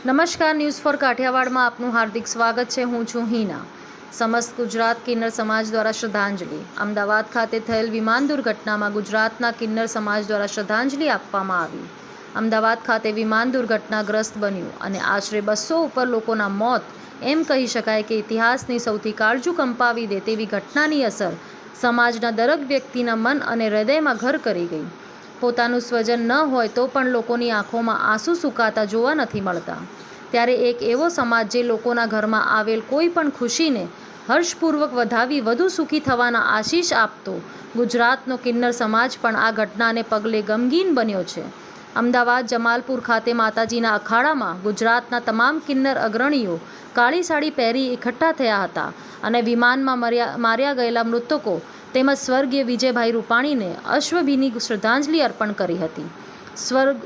નમસ્કાર, news for કાઠિયાવાડમાં આપનું હાર્દિક સ્વાગત છે. હું છું હિના. સમસ્ત ગુજરાત કિન્નર સમાજ દ્વારા શ્રદ્ધાંજલિ. અમદાવાદ ખાતે થયેલ વિમાન દુર્ઘટનામાં ગુજરાતના કિન્નર સમાજ દ્વારા શ્રદ્ધાંજલિ આપવામાં આવી. અમદાવાદ ખાતે વિમાન દુર્ઘટનાગ્રસ્ત બન્યું અને આશરે બસો ઉપર લોકોના મોત એમ કહી શકાય કે ઇતિહાસની સૌથી કાળજુ કંપાવી દે તેવી ઘટનાની અસર સમાજના દરેક વ્યક્તિના મન અને હૃદયમાં ઘર કરી ગઈ. પોતાનું સ્વજન ન હોય તો પણ લોકોની આંખોમાં આંસુ સુકાતા જોવા નથી મળતા. ત્યારે એક એવો સમાજ જે લોકોના ઘરમાં આવેલ કોઈ પણ ખુશીને હર્ષપૂર્વક વધાવી વધુ સુખી થવાના આશીષ આપતો, ગુજરાતનો કિન્નર સમાજ પણ આ ઘટનાને પગલે ગમગીન બન્યો છે. અમદાવાદ જમાલપુર ખાતે માતાજીના અખાડામાં ગુજરાતના તમામ કિન્નર અગ્રણીઓ કાળી સાડી પહેરી એકઠા થયા હતા અને વિમાનમાં મર્યા ગયેલા મૃતકો તેમજ સ્વર્ગીય વિજયભાઈ રૂપાણીને અશ્વભીની શ્રદ્ધાંજલિ અર્પણ કરી હતી. સ્વર્ગ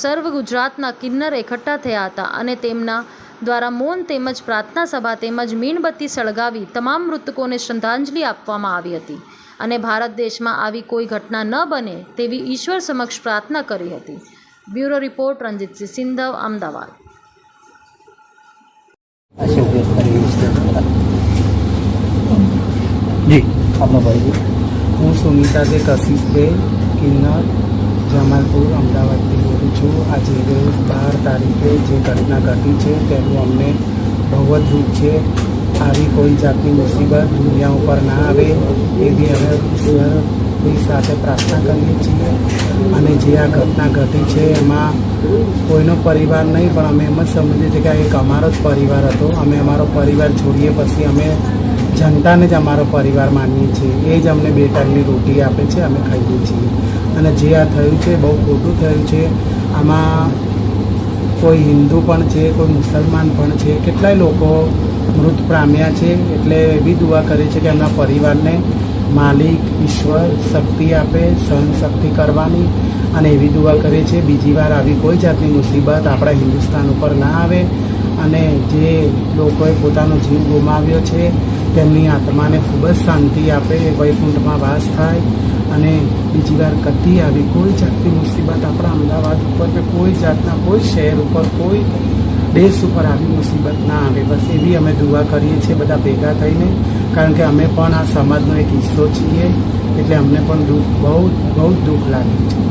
સર્વ ગુજરાતના કિન્નર એકઠા થયા હતા અને તેમના દ્વારા મૌન તેમજ પ્રાર્થના સભા તેમજ મીણબત્તી સળગાવી તમામ મૃતકોને શ્રદ્ધાંજલિ આપવામાં આવી હતી અને ભારત દેશમાં આવી કોઈ ઘટના ન બને તેવી ઈશ્વર સમક્ષ પ્રાર્થના કરી હતી. Bureau report Ranjitsinh Sindhav, Ahmedabad. જી. આપનો હું સુમિતા દે કશિશભાઈ કિન્નર, જમાલપુર, અમદાવાદથી બોલું છું. આજે બાર તારીખે જે ઘટના ઘટી છે તેનું અમને બહુ જ દુઃખ છે. આવી કોઈ જાતની મુસીબત દુનિયા ઉપર ના આવે એવી અમે ઈશ્વરની સાથે પ્રાર્થના કરીએ છીએ. અને જે આ ઘટના ઘટી છે એમાં કોઈનો પરિવાર નહીં, પણ અમે એમ જ સમજીએ છીએ કે આ એક અમારો જ પરિવાર હતો. અમે અમારો પરિવાર છોડીએ પછી અમે જનતાને જ અમારો પરિવાર માનીએ છીએ. એ જ અમને બે ટાઈમની રોટી આપે છે, અમે ખાઈએ છીએ. અને જે આ થયું છે, બહુ ખોટું થયું છે. આમાં કોઈ હિન્દુ પણ છે, કોઈ મુસલમાન પણ છે, કેટલાય લોકો મૃત પામ્યા છે. એટલે એવી દુઆ કરે છે કે એમના પરિવારને માલિક, ઈશ્વર, શક્તિ આપે સહનશક્તિ કરવાની. અને એવી દુઆ કરે છે, બીજી વાર આવી કોઈ જાતની મુસીબત આપણા હિન્દુસ્તાન ઉપર ના આવે. અને જે લોકોએ પોતાનો જીવ ગુમાવ્યો છે તેમની આત્માને ખૂબ જ શાંતિ આપે વૈકુંઠમાં વાસ થાય અને બીજી વાર કદી આવી કોઈ જાતની મુસીબત આપણા અમદાવાદ ઉપર કે કોઈ જાતના કોઈ શહેર ઉપર, કોઈ દેશ ઉપર આવી મુસીબત ના આવે. બસ એવી અમે દુઆ કરીએ છીએ બધા ભેગા થઈને, કારણ કે અમે પણ આ સમાજનો એક હિસ્સો છીએ, એટલે અમને પણ દુઃખ, બહુ બહુ દુઃખ લાગે છે.